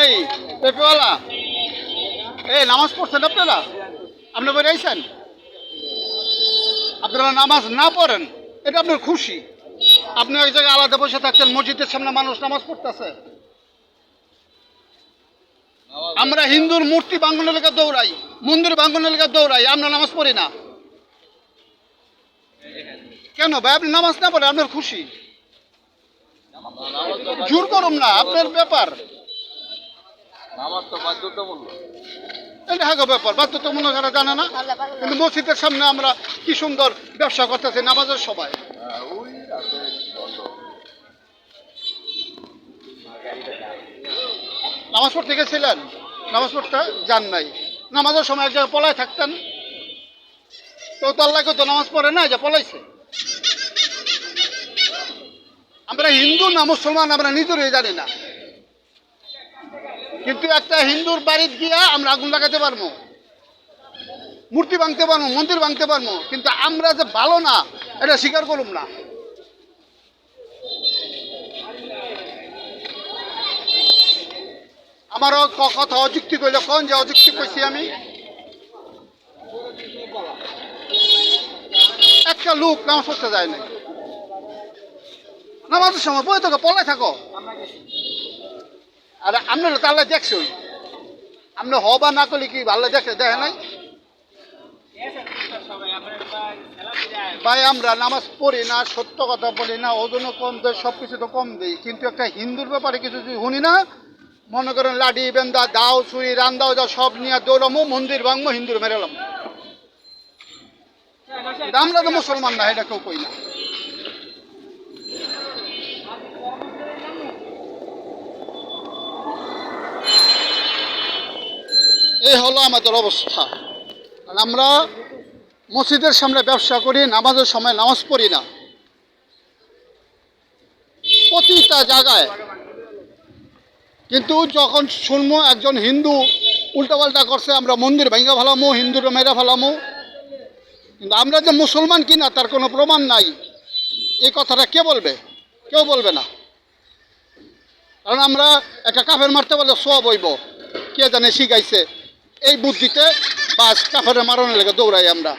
এই, পেপেওয়ালা। এই, নামাজ পড়ছেন আপনারা? আপনি বের আইছেন? আপনারা নামাজ না পড়েন, এটা আপনার খুশি। আপনি ওই জায়গায় আলাদা বসে থাকছেন, মসজিদের সামনে মানুষ নামাজ পড়তেছে। আমরা হিন্দুর মূর্তি বাঙ্গনের লেগে দৌড়াই, মন্দির বাঙ্গনের লেগে দৌড়াই, আমরা নামাজ পড়ি না। কেন ভাই, আপনি নামাজ না পড়ে, আপনার খুশি। জোর করুন না, আপনার ব্যাপার। তো জানে না। সামনে আমরা কি সুন্দর ব্যবসা করতেছি, নামাজের বন্ধ নামাজ পড়তে গেছিলেন? নামাজ পড়তে নামাজের সময় এক জায়গায় পলায় থাকতেন। তো তো আল্লাহকে তো নামাজ পড়ে না যে পলাইছে। আমরা হিন্দু না মুসলমান আমরা নিজেরই জানি না। কিন্তু একটা হিন্দুর বাড়িতে গিয়া আমরা আগুন লাগাতে পারব, মূর্তি ভাঙতে পারব, মন্দির ভাঙতে পারব, কিন্তু আমরা যে ভালো না, এটা স্বীকার করুম না। আমারও কথা অযুক্তি কইল, কোন যে অযুক্তি কইছি আমি? একটা লোক নামাজ পড়তে যায় না নামাজের সময় বই থাকো পলাই থাকো। আর আপনার তো আল্লাহ দেখছই। আপনি হবা না করলে কি ভালো দেখে দেখে নাই? ভাই, আমরা নামাজ পড়ি না, সত্য কথা বলি না, ওজনও কম দেয় সব কিছু তো কম দেই কিন্তু একটা হিন্দুর ব্যাপারে কিছু যদি শুনি না, মনে করেন লাডি বেন্দা, দাও, ছুরি রান্দাও যাও সব নিয়ে দৌড়ামো, মন্দির ভাঙবো হিন্দুর মেরেলাম আমরা তো মুসলমান না, এটা কেউ কই না। এই হলো আমাদের অবস্থা। আর আমরা মসজিদের সামনে ব্যবসা করি, নামাজের সময় নামাজ পড়ি না। প্রতিটা জায়গায়। কিন্তু যখন শুনব একজন হিন্দু উল্টাপাল্টা করছে, আমরা মন্দির ভেঙে ফেলামো, হিন্দুর মেরে ফেলামো। কিন্তু আমরা যে মুসলমান কিনা, তার কোনো প্রমাণ নাই। এই কথাটা কে বলবে? কেউ বলবে না। কারণ আমরা একটা কাফের মারতে বলে সব হইব। কে জানে শিখাইছে। এই বুদ্ধিতে বাস কাফারে মারানোর লেগে দৌড়াই আমরা।